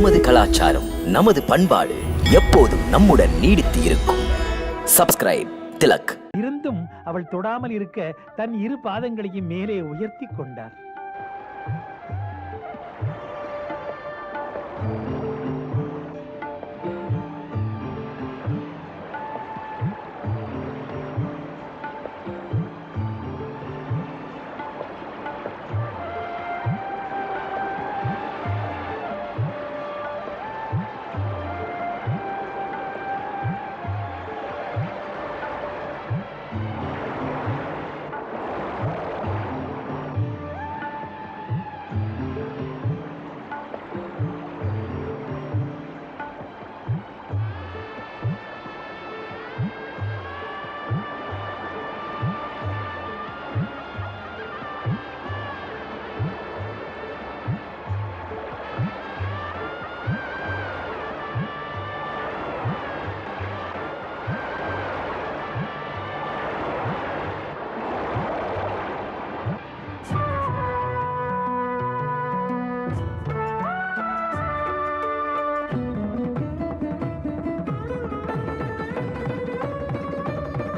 நமது கலாச்சாரம் நமது பண்பாடு எப்போதும் நம்முடன் நீடித்து இருக்கும். சப்ஸ்கிரைப் திலக் இருந்தும் அவள் தொடாமல் இருக்க தன் இரு பாதங்களையும் மேலே உயர்த்தி கொண்டார்.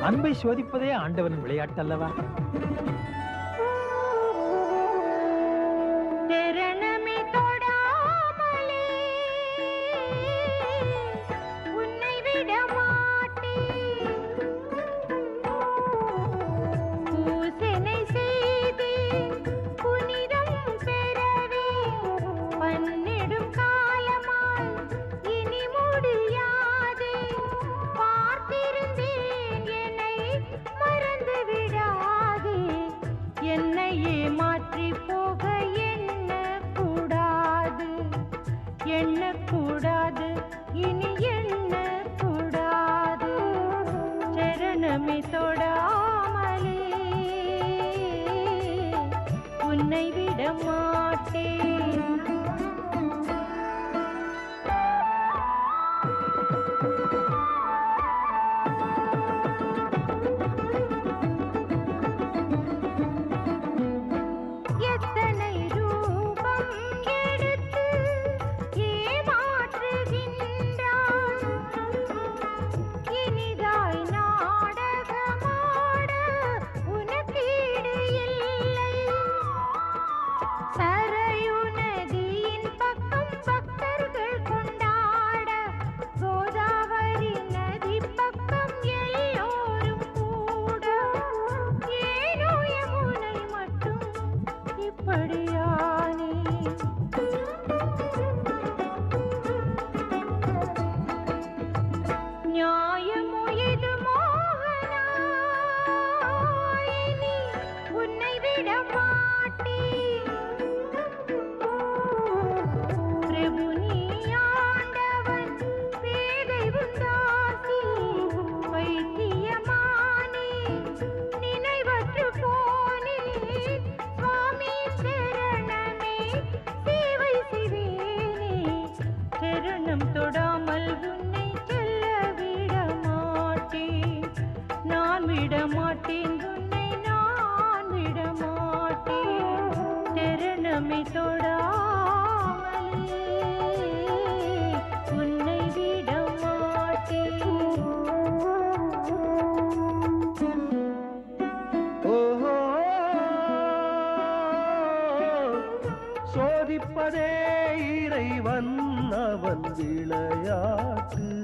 அன்பை சோதிப்பதே ஆண்டவன் விளையாட்டல்லவா விடமாட்டேன். உன்னை நான் விடமாட்டேன். மாட்டேன் சரணமே தொடாமலே. உன்னை ஓஹோ. சோதிப்பதே இறைவன் அவன் விளையாட்டு.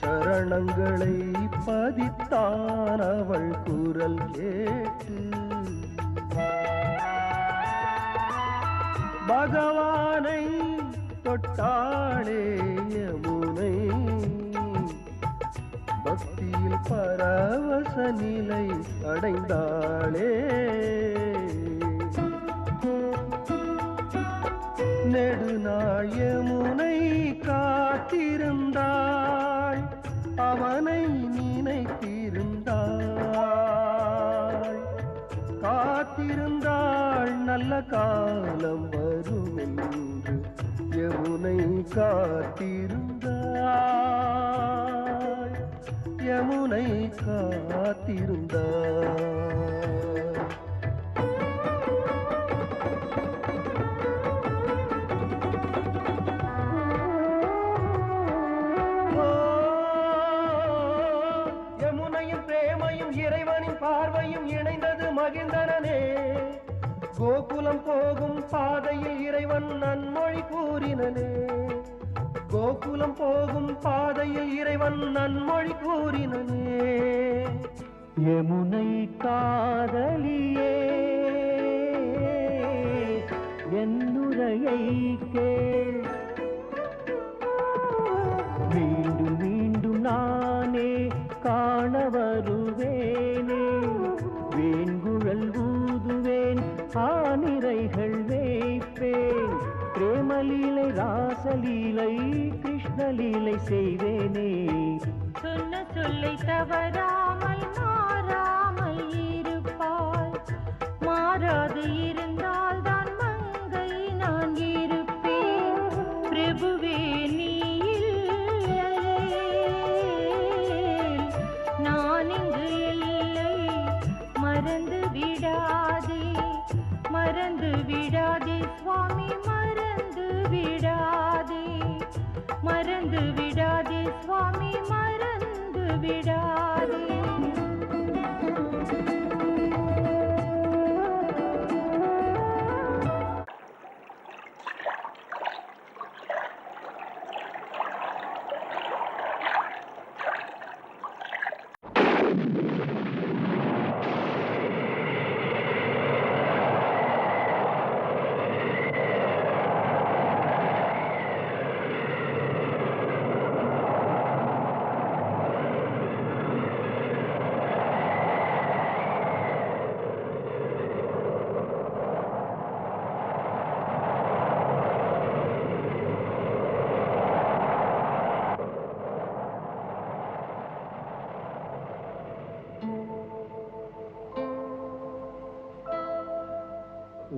சரணங்களை பதித்தான் அவள் குரல் கேட்டு. பகவானை தொட்டாளே யமுனை. பக்தியில் பரவச நிலை அடைந்தாளே. நெடுநாள் யமுனை காத்திருந்தாள். காலம் வரும் என்று யமுனை காத்திருந்தாள் யமுனை காத்திருந்தாள் பாதையில் இறைவன் நன்மொழி கூறினனே. கோகுலம் போகும் பாதையில் இறைவன் நன்மொழி கூறினனே. யமுனை காதலியே என்னுரையை கேள். மீண்டும் மீண்டும் நானே காண வருவேனே. வேண்குழல் ஊதுவேன் ஆனிரைகள் வே பிரேமலீலை ராசலீலை கிருஷ்ணலீலை செய்வேனே. சொன்ன சொல்லை தவறாமல் மாறாமல் இருப்பாய். மாறாது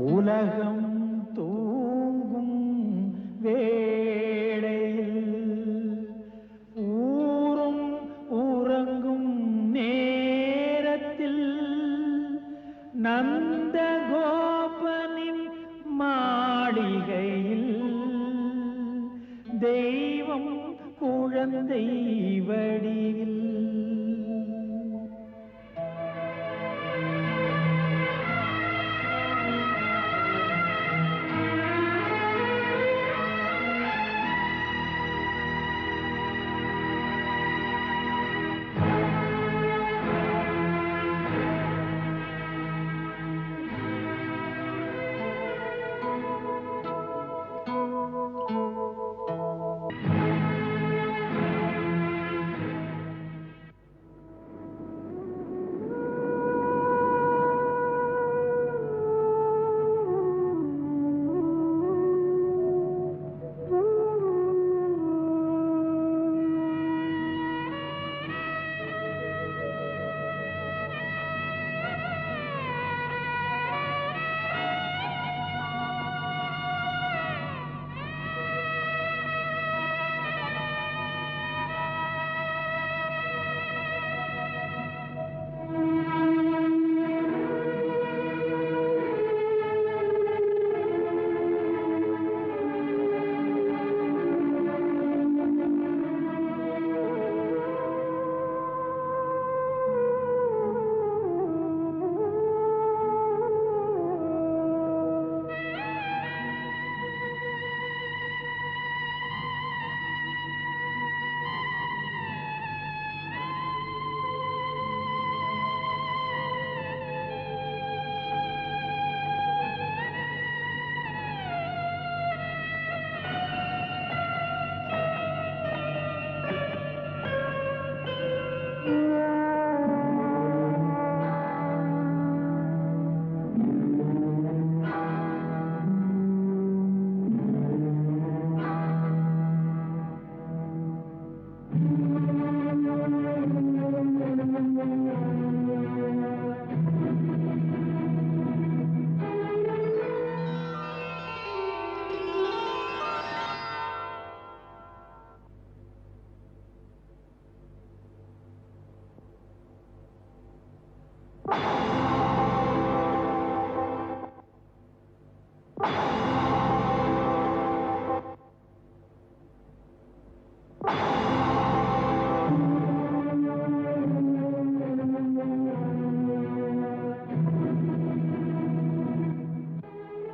உலகம்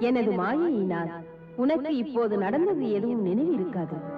எனது மாயையினால் உனக்கு இப்போது நடந்தது எதுவும் நினைவிருக்காது.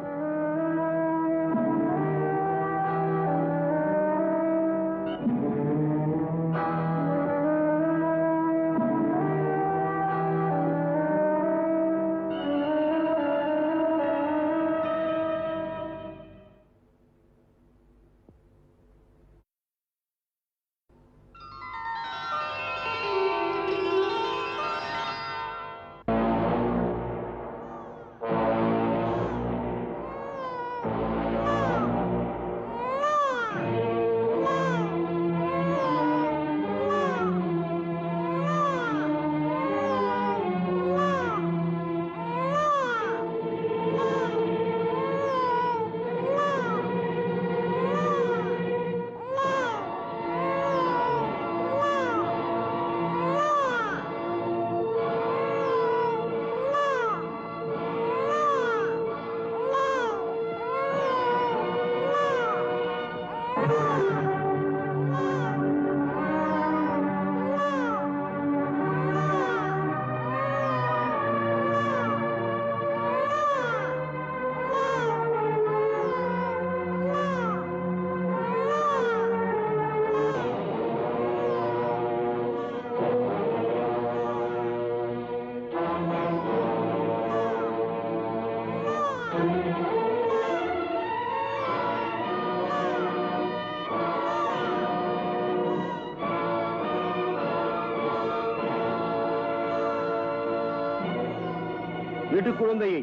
வீட்டு குழந்தையை.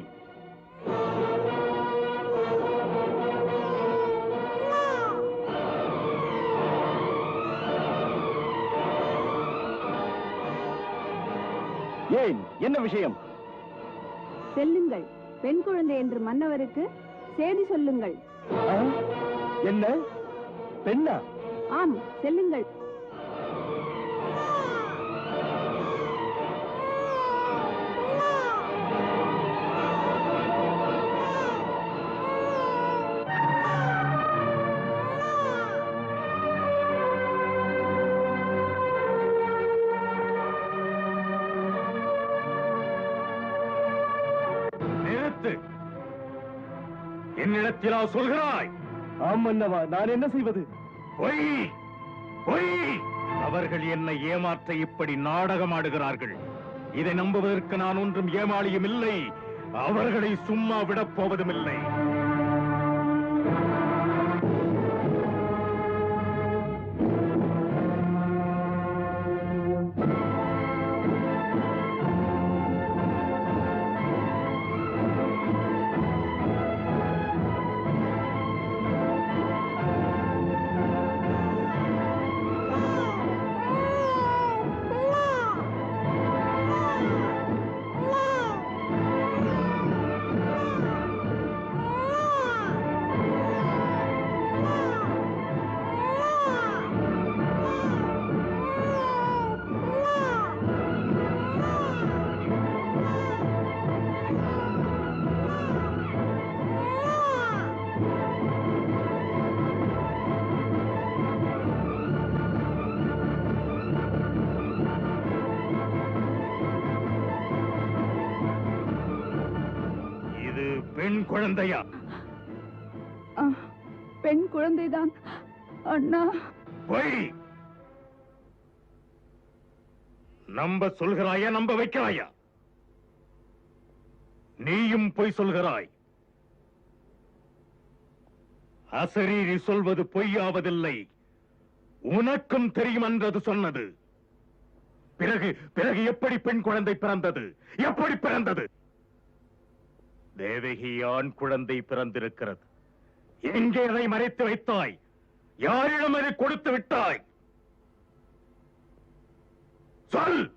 ஏன்? என்ன விஷயம்? செல்லுங்கள். பெண் குழந்தை என்று மன்னவருக்கு செய்தி சொல்லுங்கள்? என்ன? பெண்ணா? ஆம் செல்லுங்கள். நிறுத்து என்னிடத்திலா சொல்கிறாய். ஆம் மன்னவா நான் என்ன செய்வது? பொய் பொய். அவர்கள் என்னை ஏமாற்ற இப்படி நாடகமாடுகிறார்கள் இதை நம்புவதற்கு நான் ஒன்றும் ஏமாளியும் இல்லை. அவர்களை சும்மா விடப் போவதும் இல்லை பெண் குழந்தையா? பெண் குழந்தைதான் அண்ணா. பொய். நம்ப சொல்கிறாயா நம்ப வைக்கிறாயா? நீயும் பொய் சொல்கிறாய். அசரீரி சொல்வது பொய்யாவதில்லை. உனக்கும் தெரியும் என்றது சொன்னது. பிறகு பிறகு எப்படி பெண் குழந்தை பிறந்தது? எப்படி பிறந்தது? தேவகி ஆண் குழந்தை பிறந்திருக்கிறது. எங்கே அதை மறைத்து வைத்தாய்? யாரிடம் அதை கொடுத்து விட்டாய்? சொல்!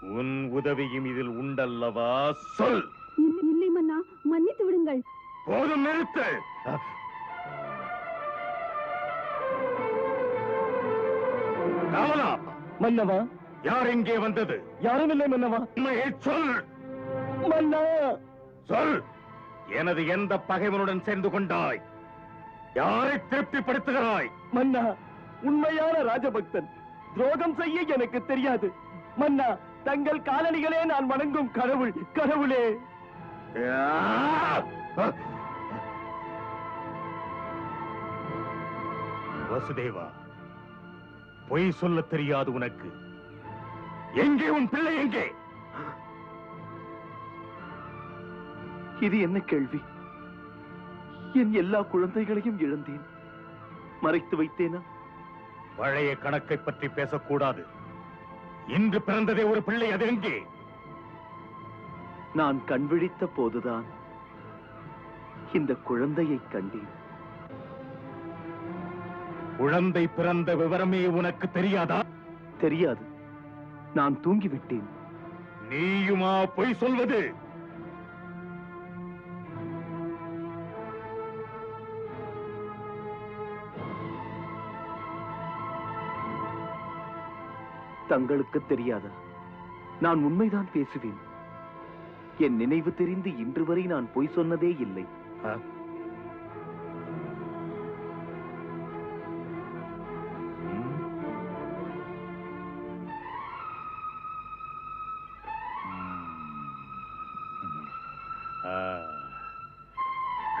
உன் உதவியும் இதில் உண்டல்லவா? சொல்! மன்னித்து விடுங்கள். போதும் நிறுத்து. காவலா மன்னவா? யார் இங்கே வந்தது? யாரும் இல்லை மன்னவா? உண்மையை சொல். மன்னா! சொல். எனது எந்த பகைவனுடன் சேர்ந்து கொண்டாய்? யாரை திருப்திப்படுத்துகிறாய்? மன்னா உண்மையான ராஜபக்தன். துரோகம் செய்ய எனக்கு தெரியாது. மன்னா தங்கள் காலணிகளே நான் வணங்கும் கடவுள் கடவுளே. வசுதேவா பொய் சொல்ல தெரியாது உனக்கு. எங்கே உன் பிள்ளை எங்கே? இது என்ன கேள்வி? என் எல்லா குழந்தைகளையும் இழந்தேன். மறைத்து வைத்தேனா? பழைய கணக்கை பற்றி பேசக்கூடாது. இன்று பிறந்ததே ஒரு பிள்ளை அது எங்கே? நான் கண்விழித்த போதுதான் இந்த குழந்தையை கண்டேன். குழந்தை பிறந்த விவரமே உனக்கு தெரியாதா? தெரியாது. நான் தூங்கிவிட்டேன். நீயுமா பொய் சொல்வது? தங்களுக்கு தெரியாதா? நான் உண்மைதான் பேசுவேன். என் நினைவு தெரிந்து இன்று வரை நான் பொய் சொன்னதே இல்லை.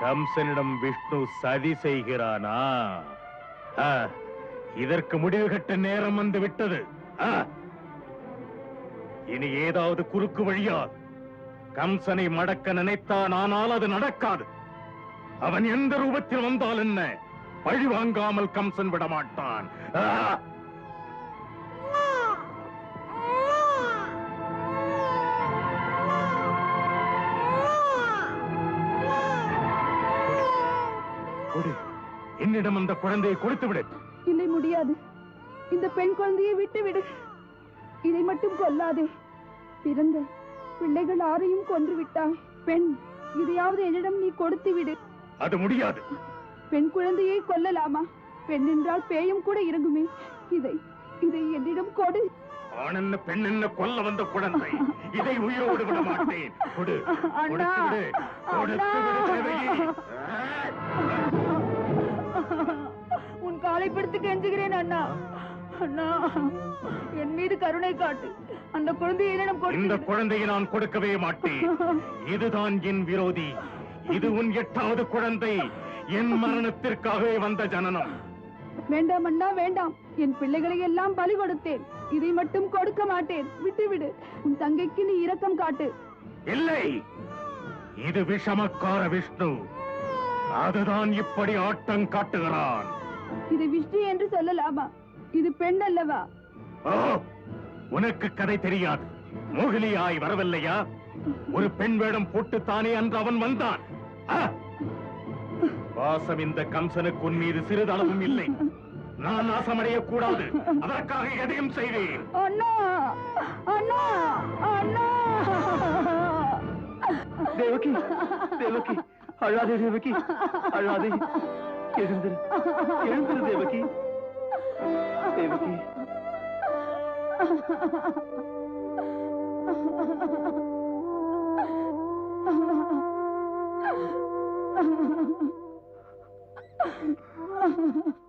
கம்சனிடம் விஷ்ணு சதி செய்கிறானா. இதற்கு முடிவு கட்ட நேரம் வந்து விட்டது. இனி ஏதாவது குறுக்கு வழியா கம்சனை மடக்க நினைத்தான் ஆனால் அது நடக்காது. அவன் எந்த ரூபத்தில் வந்தால் என்ன? பழி வாங்காமல் கம்சன் விடமாட்டான். என்னிடம் அந்த குழந்தையை கொடுத்து விடு. இல்லை முடியாது. இந்த பெண் குழந்தையை விட்டு விடு. இதை மட்டும் கொல்லாதே. பிறந்த பிள்ளைகள் ஆரையும் கொன்று விட்டாய் பெண் இதையாவது என்னிடம் நீ கொடுத்து விடு. அது முடியாது. பெண் குழந்தையை கொல்லலாமா? பெண் என்றால் பேயும் கூட இறங்குமே. இதை இதை என்னிடம் கொடு. ஆண் என்ன பெண் என்ன கொல்ல வந்த குழந்தை? இதை உயிரோடு விட மாட்டேன். கொடு. அண்ணா! கொடுத்து விடு. கொடுத்து விடு தேவகி. உன் காலை பிடித்து கெஞ்சுகிறேன் அண்ணா. அண்ணா என் மீது கருணை காட்டு. அந்த குழந்தையை என்னிடம் இந்த. குழந்தையை நான் கொடுக்கவே மாட்டேன். இதுதான் என் விரோதி. இது உன் எட்டாவது குழந்தை. என் மரணத்திற்காகவே வந்த ஜனனம். வேண்டாம் அண்ணா வேண்டாம். என் பிள்ளைகளை எல்லாம் பலி கொடுத்தேன். இதை மட்டும் கொடுக்க மாட்டேன். விட்டுவிடு. உன் தங்கைக்கு நீ இரக்கம் காட்டு. இல்லை. இது விஷமக்கார விஷ்ணு. அதுதான் இப்படி ஆட்டம் காட்டுகிறான். இது விஷ்ணு என்று சொல்லலாமா? இது பெண் அல்லவா? உனக்கு கதை தெரியாது. மோகிலியாய் வரவில்லையா? ஒரு பெண் வேடம் போட்டுத்தானே அன்று அவன் வந்தான். ஆ! பாசம் இந்த கம்சனுக்கு உன் மீது சிறிதளவும் இல்லை. நான் நாசமடையக் கூடாது அதற்காக எதையும் செய்வேன். அண்ணா அண்ணா அண்ணா. தேவகி தேவகி அழாதே தேவகி அழாதே. எழுந்திரு எழுந்திரு தேவகி. देवकी। Oh,